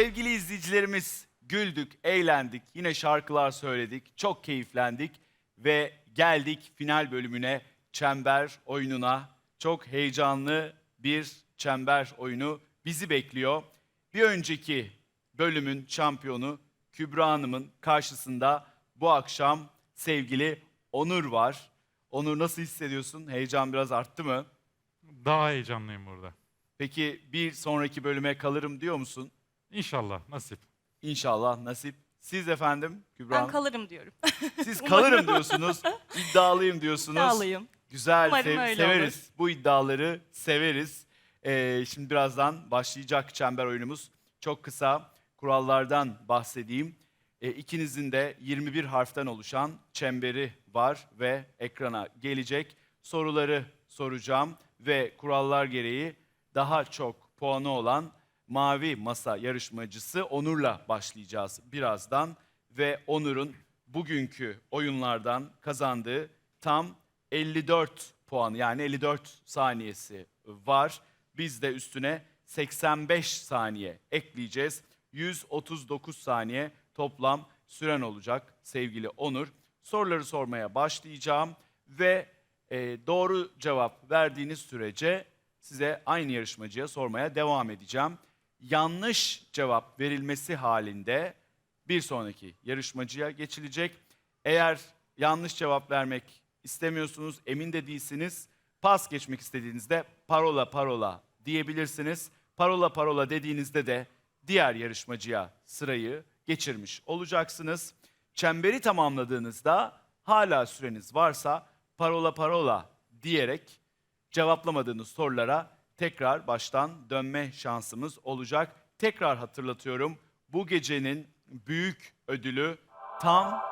Sevgili izleyicilerimiz güldük, eğlendik, yine şarkılar söyledik, çok keyiflendik ve geldik final bölümüne, çember oyununa. Çok heyecanlı bir çember oyunu bizi bekliyor. Bir önceki bölümün şampiyonu Kübra Hanım'ın karşısında bu akşam sevgili Onur var. Onur nasıl hissediyorsun? Heyecan biraz arttı mı? Daha heyecanlıyım burada. Peki bir sonraki bölüme kalırım diyor musun? İnşallah nasip. İnşallah nasip. Siz efendim Kübra Ben Hanım? kalırım diyorum. Siz kalırım diyorsunuz. iddialıyım diyorsunuz. İddialıyım. Güzel, Umarım sev- öyle severiz. Bu iddiaları severiz. Ee, şimdi birazdan başlayacak çember oyunumuz. Çok kısa kurallardan bahsedeyim. Ee, ikinizin de 21 harften oluşan çemberi var ve ekrana gelecek. Soruları soracağım ve kurallar gereği daha çok puanı olan mavi masa yarışmacısı Onur'la başlayacağız birazdan. Ve Onur'un bugünkü oyunlardan kazandığı tam 54 puan yani 54 saniyesi var. Biz de üstüne 85 saniye ekleyeceğiz. 139 saniye toplam süren olacak sevgili Onur. Soruları sormaya başlayacağım ve e, doğru cevap verdiğiniz sürece size aynı yarışmacıya sormaya devam edeceğim. Yanlış cevap verilmesi halinde bir sonraki yarışmacıya geçilecek. Eğer yanlış cevap vermek istemiyorsunuz, emin de değilsiniz, pas geçmek istediğinizde parola parola diyebilirsiniz. Parola parola dediğinizde de diğer yarışmacıya sırayı geçirmiş olacaksınız. Çemberi tamamladığınızda hala süreniz varsa parola parola diyerek cevaplamadığınız sorulara tekrar baştan dönme şansımız olacak. Tekrar hatırlatıyorum. Bu gecenin büyük ödülü tam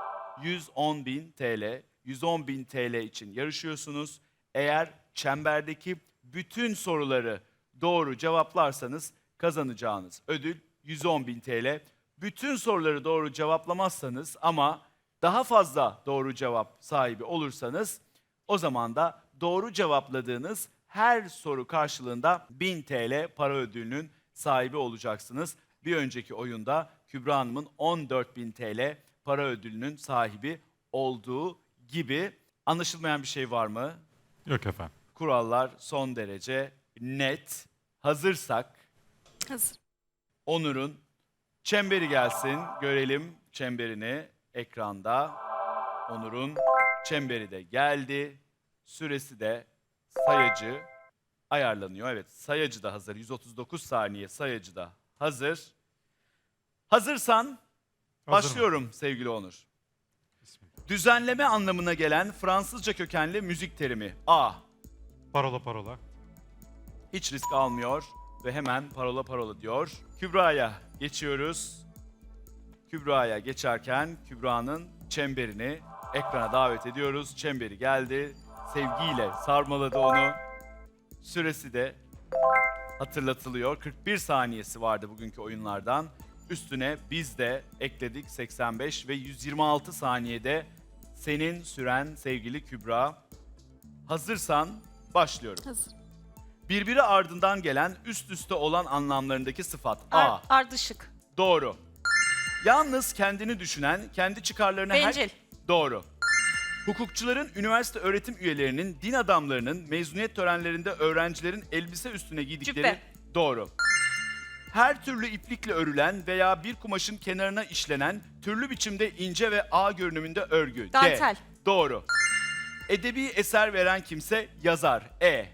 110 bin TL. 110 bin TL için yarışıyorsunuz. Eğer çemberdeki bütün soruları doğru cevaplarsanız kazanacağınız ödül 110 bin TL. Bütün soruları doğru cevaplamazsanız ama daha fazla doğru cevap sahibi olursanız o zaman da doğru cevapladığınız her soru karşılığında 1000 TL para ödülünün sahibi olacaksınız. Bir önceki oyunda Kübra Hanım'ın 14.000 TL para ödülünün sahibi olduğu gibi anlaşılmayan bir şey var mı? Yok efendim. Kurallar son derece net. Hazırsak Hazır. Onur'un çemberi gelsin. Görelim çemberini ekranda. Onur'un çemberi de geldi. Süresi de sayacı ayarlanıyor. Evet sayacı da hazır. 139 saniye sayacı da hazır. Hazırsan başlıyorum sevgili Onur. Düzenleme anlamına gelen Fransızca kökenli müzik terimi. A. Parola parola. Hiç risk almıyor ve hemen parola parola diyor. Kübra'ya geçiyoruz. Kübra'ya geçerken Kübra'nın çemberini ekrana davet ediyoruz. Çemberi geldi. Sevgiyle sarmaladı onu. Süresi de hatırlatılıyor. 41 saniyesi vardı bugünkü oyunlardan. Üstüne biz de ekledik 85 ve 126 saniyede senin süren sevgili Kübra. Hazırsan başlıyorum. Hazır. Birbiri ardından gelen üst üste olan anlamlarındaki sıfat. A. Ar- ardışık. Doğru. Yalnız kendini düşünen, kendi çıkarlarına her... Bencil. Doğru. Hukukçuların, üniversite öğretim üyelerinin, din adamlarının mezuniyet törenlerinde öğrencilerin elbise üstüne giydikleri... Cübbe. Doğru. Her türlü iplikle örülen veya bir kumaşın kenarına işlenen, türlü biçimde ince ve ağ görünümünde örgü. D. Dantel. Doğru. Edebi eser veren kimse yazar. E.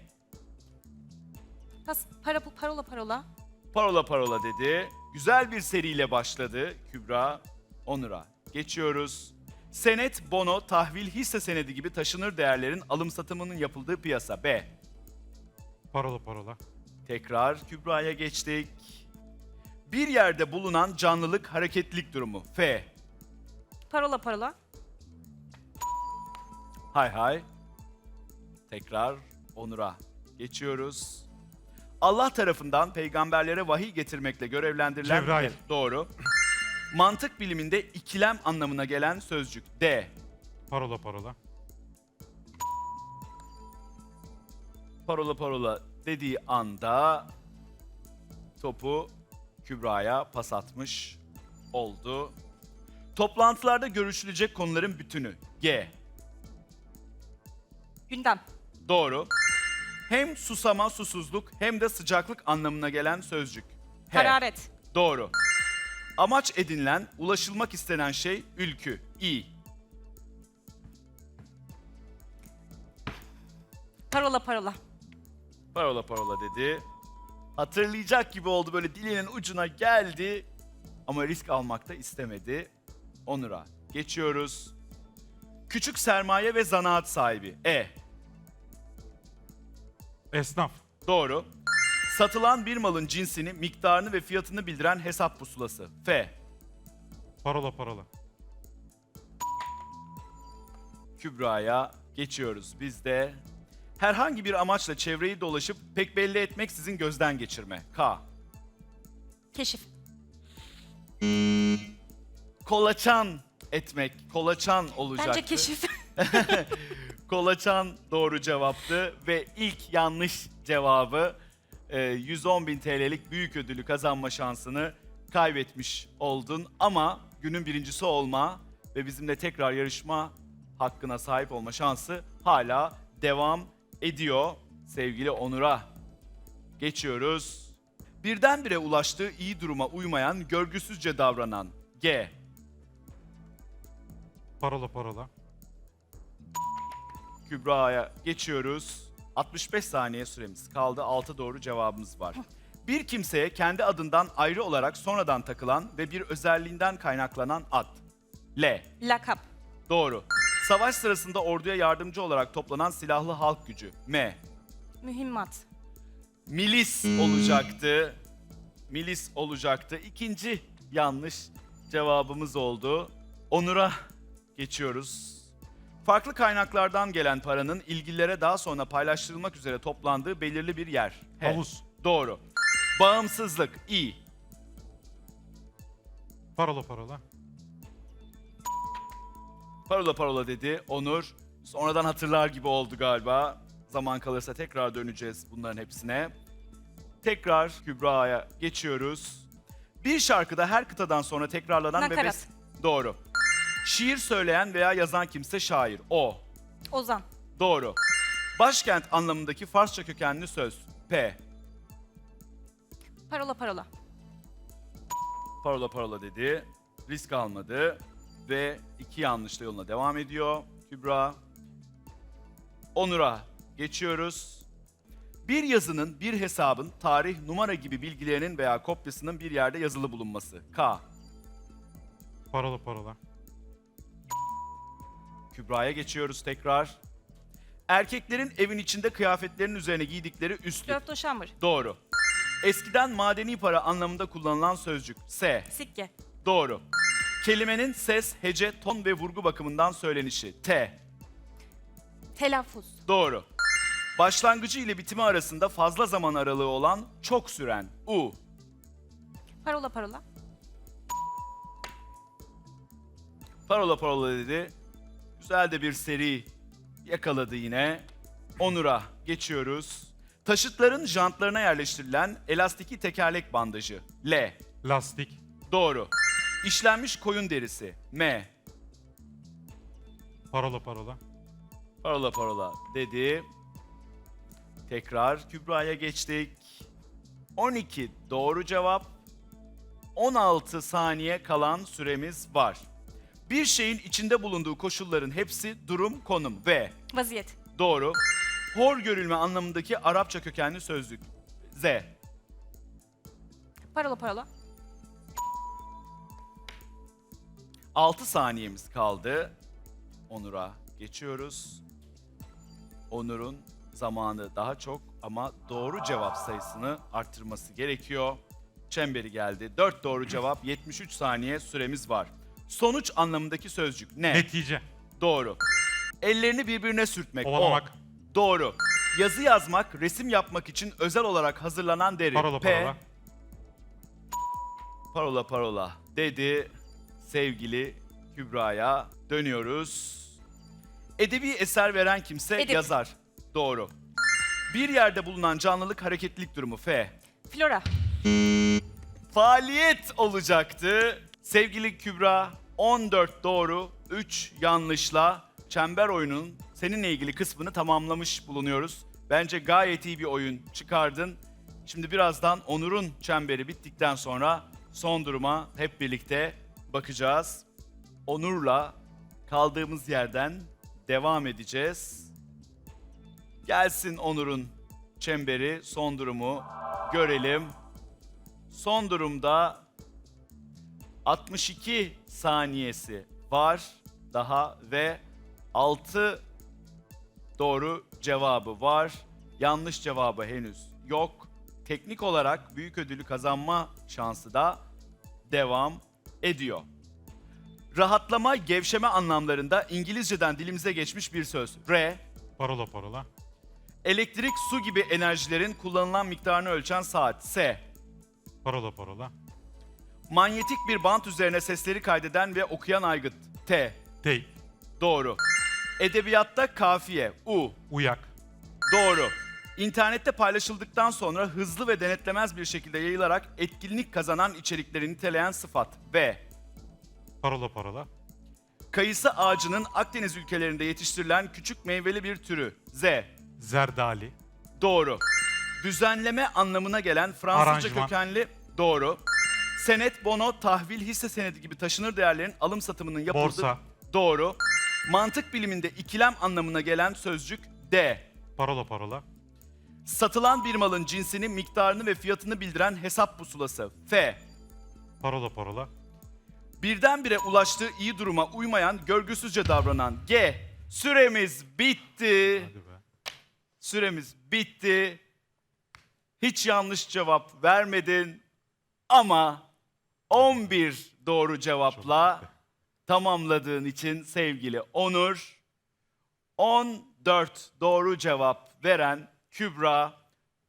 Pas, para, parola parola. Parola parola dedi. Güzel bir seriyle başladı Kübra Onur'a. Geçiyoruz. Senet, bono, tahvil, hisse senedi gibi taşınır değerlerin alım satımının yapıldığı piyasa. B. Parola parola. Tekrar Kübra'ya geçtik. Bir yerde bulunan canlılık, hareketlilik durumu. F. Parola parola. Hay hay. Tekrar Onur'a geçiyoruz. Allah tarafından peygamberlere vahiy getirmekle görevlendirilen... Cebrail. Doğru. Mantık biliminde ikilem anlamına gelen sözcük. D. Parola parola. Parola parola dediği anda topu Kübra'ya pas atmış oldu. Toplantılarda görüşülecek konuların bütünü. G. Gündem. Doğru. Hem susama, susuzluk hem de sıcaklık anlamına gelen sözcük. H. Hararet. Doğru. Amaç edinilen, ulaşılmak istenen şey ülkü. İ. Parola parola. Parola parola dedi. Hatırlayacak gibi oldu böyle dilinin ucuna geldi. Ama risk almak da istemedi. Onur'a geçiyoruz. Küçük sermaye ve zanaat sahibi. E. Esnaf. Doğru. Satılan bir malın cinsini, miktarını ve fiyatını bildiren hesap pusulası. F. Parola parola. Kübra'ya geçiyoruz. Biz de herhangi bir amaçla çevreyi dolaşıp pek belli etmek sizin gözden geçirme. K. Keşif. Kolaçan etmek, kolaçan olacaktı. Bence keşif. Kolaçan doğru cevaptı ve ilk yanlış cevabı e, 110.000 TL'lik büyük ödülü kazanma şansını kaybetmiş oldun. Ama günün birincisi olma ve bizimle tekrar yarışma hakkına sahip olma şansı hala devam ediyor. Sevgili Onur'a geçiyoruz. Birdenbire ulaştığı iyi duruma uymayan, görgüsüzce davranan G. Parola parola. Kübra'ya geçiyoruz. 65 saniye süremiz kaldı. 6 doğru cevabımız var. Bir kimseye kendi adından ayrı olarak sonradan takılan ve bir özelliğinden kaynaklanan ad. L. Lakap. Doğru. Savaş sırasında orduya yardımcı olarak toplanan silahlı halk gücü. M. Mühimmat. Milis olacaktı. Milis olacaktı. İkinci yanlış cevabımız oldu. Onur'a geçiyoruz. Farklı kaynaklardan gelen paranın ilgililere daha sonra paylaştırılmak üzere toplandığı belirli bir yer. He. Havuz. Doğru. Bağımsızlık. İ. Parola parola. Parola parola dedi Onur. Sonradan hatırlar gibi oldu galiba. Zaman kalırsa tekrar döneceğiz bunların hepsine. Tekrar Kübra'ya geçiyoruz. Bir şarkıda her kıtadan sonra tekrarlanan ve Nakarat. bes- Doğru. Şiir söyleyen veya yazan kimse şair. O. Ozan. Doğru. Başkent anlamındaki Farsça kökenli söz. P. Parola parola. Parola parola dedi. Risk almadı. Ve iki yanlışla yoluna devam ediyor. Kübra. Onur'a geçiyoruz. Bir yazının, bir hesabın, tarih, numara gibi bilgilerinin veya kopyasının bir yerde yazılı bulunması. K. Parola parola. Kübra'ya geçiyoruz tekrar. Erkeklerin evin içinde kıyafetlerin üzerine giydikleri üstlük. Flört şambır. Doğru. Eskiden madeni para anlamında kullanılan sözcük. S. Sikke. Doğru. Kelimenin ses, hece, ton ve vurgu bakımından söylenişi. T. Telaffuz. Doğru. Başlangıcı ile bitimi arasında fazla zaman aralığı olan, çok süren. U. Parola parola. Parola parola dedi. Güzel de bir seri yakaladı yine. Onur'a geçiyoruz. Taşıtların jantlarına yerleştirilen elastiki tekerlek bandajı. L. Lastik. Doğru. İşlenmiş koyun derisi. M. Parola parola. Parola parola dedi. Tekrar Kübra'ya geçtik. 12 doğru cevap. 16 saniye kalan süremiz var. Bir şeyin içinde bulunduğu koşulların hepsi durum, konum ve Vaziyet. doğru. Hor görülme anlamındaki Arapça kökenli sözlük. Z. Parola parola. 6 saniyemiz kaldı. Onur'a geçiyoruz. Onur'un zamanı daha çok ama doğru cevap sayısını arttırması gerekiyor. Çemberi geldi. 4 doğru cevap, 73 saniye süremiz var. Sonuç anlamındaki sözcük ne? Netice. Doğru. Ellerini birbirine sürtmek. Ovalamak. O. Doğru. Yazı yazmak, resim yapmak için özel olarak hazırlanan deri. Parola P. parola. Parola parola dedi sevgili Kübra'ya dönüyoruz. Edebi eser veren kimse Edip. yazar. Doğru. Bir yerde bulunan canlılık hareketlilik durumu F. Flora. faaliyet olacaktı. Sevgili Kübra 14 doğru 3 yanlışla çember oyunun seninle ilgili kısmını tamamlamış bulunuyoruz. Bence gayet iyi bir oyun çıkardın. Şimdi birazdan Onur'un çemberi bittikten sonra son duruma hep birlikte bakacağız. Onur'la kaldığımız yerden devam edeceğiz. Gelsin Onur'un çemberi, son durumu görelim. Son durumda 62 saniyesi var daha ve 6 doğru cevabı var. Yanlış cevabı henüz yok. Teknik olarak büyük ödülü kazanma şansı da devam ediyor. Rahatlama, gevşeme anlamlarında İngilizceden dilimize geçmiş bir söz. R, Parola parola. elektrik, su gibi enerjilerin kullanılan miktarını ölçen saat. S, Parola parola. Manyetik bir bant üzerine sesleri kaydeden ve okuyan aygıt. T, Tey. doğru. Edebiyatta kafiye. U, Uyak. Doğru. İnternette paylaşıldıktan sonra hızlı ve denetlemez bir şekilde yayılarak etkinlik kazanan içerikleri niteleyen sıfat. V. Parola parola. Kayısı ağacının Akdeniz ülkelerinde yetiştirilen küçük meyveli bir türü. Z. Zerdali. Doğru. Düzenleme anlamına gelen Fransızca Aranjman. kökenli doğru. Senet, bono, tahvil, hisse senedi gibi taşınır değerlerin alım satımının yapıldığı Borsa. doğru. Mantık biliminde ikilem anlamına gelen sözcük D. Parola parola. Satılan bir malın cinsini, miktarını ve fiyatını bildiren hesap pusulası. F. Parola parola. Birdenbire ulaştığı iyi duruma uymayan, görgüsüzce davranan. G. Süremiz bitti. Hadi be. Süremiz bitti. Hiç yanlış cevap vermedin. Ama 11 doğru cevapla tamamladığın için sevgili Onur, 14 doğru cevap veren Kübra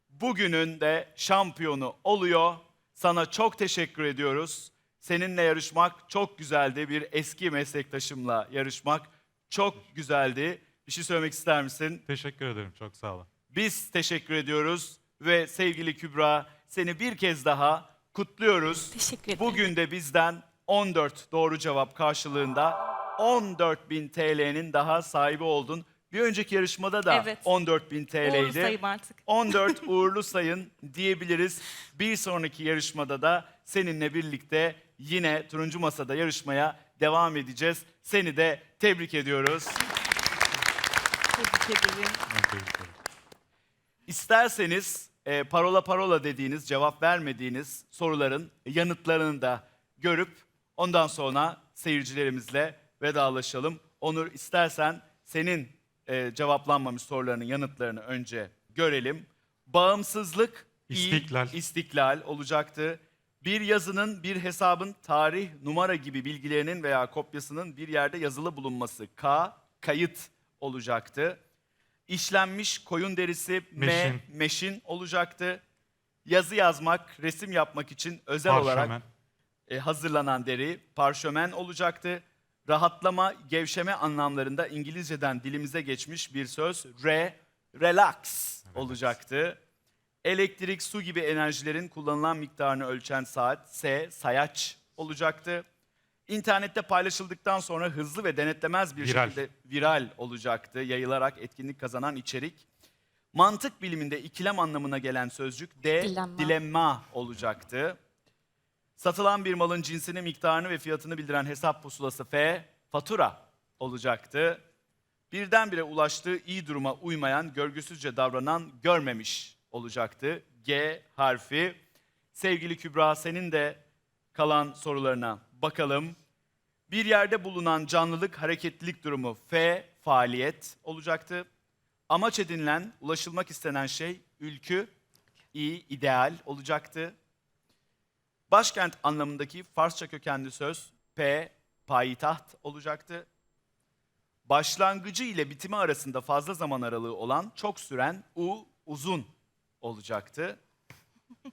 bugünün de şampiyonu oluyor. Sana çok teşekkür ediyoruz. Seninle yarışmak çok güzeldi. Bir eski meslektaşımla yarışmak çok güzeldi. Bir şey söylemek ister misin? Teşekkür ederim. Çok sağ olun. Biz teşekkür ediyoruz ve sevgili Kübra seni bir kez daha kutluyoruz. Teşekkür ederim. Bugün de bizden 14 doğru cevap karşılığında 14.000 TL'nin daha sahibi oldun. Bir önceki yarışmada da Evet. 14.000 TL'ydi. Uğurlu sayım artık. 14 uğurlu sayın diyebiliriz. Bir sonraki yarışmada da seninle birlikte yine turuncu masada yarışmaya devam edeceğiz. Seni de tebrik ediyoruz. Tebrik ederim. Ben tebrik ederim. İsterseniz e, parola parola dediğiniz, cevap vermediğiniz soruların yanıtlarını da görüp ondan sonra seyircilerimizle vedalaşalım. Onur istersen senin e, cevaplanmamış sorularının yanıtlarını önce görelim. Bağımsızlık, İstiklal. istiklal olacaktı. Bir yazının, bir hesabın tarih, numara gibi bilgilerinin veya kopyasının bir yerde yazılı bulunması. K, kayıt olacaktı. İşlenmiş koyun derisi M, Meşin. meşin olacaktı. Yazı yazmak, resim yapmak için özel olarak Parşömen. e, hazırlanan deri parşömen olacaktı. Rahatlama, gevşeme anlamlarında İngilizceden dilimize geçmiş bir söz re, relax olacaktı. Elektrik, su gibi enerjilerin kullanılan miktarını ölçen saat S, sayaç olacaktı. İnternette paylaşıldıktan sonra hızlı ve denetlemez bir Viral. şekilde viral olacaktı, yayılarak etkinlik kazanan içerik. Mantık biliminde ikilem anlamına gelen sözcük D, Dilemma. dilemma olacaktı. Satılan bir malın cinsini, miktarını ve fiyatını bildiren hesap pusulası F, fatura olacaktı. Birdenbire ulaştığı iyi duruma uymayan, görgüsüzce davranan, görmemiş olacaktı. G harfi. Sevgili Kübra senin de kalan sorularına bakalım. Bir yerde bulunan canlılık, hareketlilik durumu F, faaliyet olacaktı. Amaç edinilen, ulaşılmak istenen şey ülkü, i, ideal olacaktı. Başkent anlamındaki Farsça kökenli söz P, payitaht olacaktı. Başlangıcı ile bitimi arasında fazla zaman aralığı olan çok süren U, uzun olacaktı.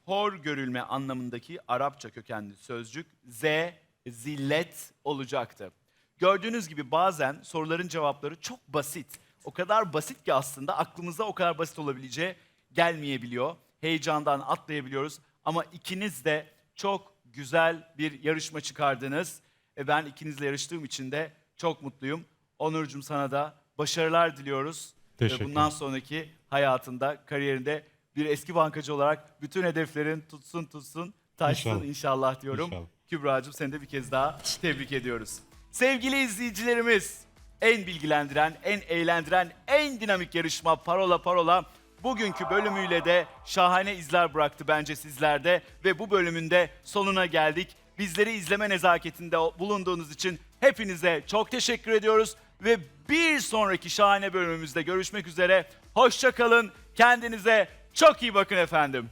Hor görülme anlamındaki Arapça kökenli sözcük Z, zillet olacaktı. Gördüğünüz gibi bazen soruların cevapları çok basit. O kadar basit ki aslında aklımıza o kadar basit olabileceği gelmeyebiliyor. Heyecandan atlayabiliyoruz ama ikiniz de çok güzel bir yarışma çıkardınız. E ben ikinizle yarıştığım için de çok mutluyum. Onurcuğum sana da başarılar diliyoruz. Ve Teşekkür bundan sonraki hayatında, kariyerinde bir eski bankacı olarak bütün hedeflerin tutsun tutsun, taşsın inşallah, İnşallah. diyorum. İnşallah. Kübra'cığım seni de bir kez daha tebrik ediyoruz. Sevgili izleyicilerimiz, en bilgilendiren, en eğlendiren, en dinamik yarışma Parola Parola bugünkü bölümüyle de şahane izler bıraktı bence sizlerde ve bu bölümün de sonuna geldik. Bizleri izleme nezaketinde bulunduğunuz için hepinize çok teşekkür ediyoruz ve bir sonraki şahane bölümümüzde görüşmek üzere. Hoşça kalın. Kendinize çok iyi bakın efendim.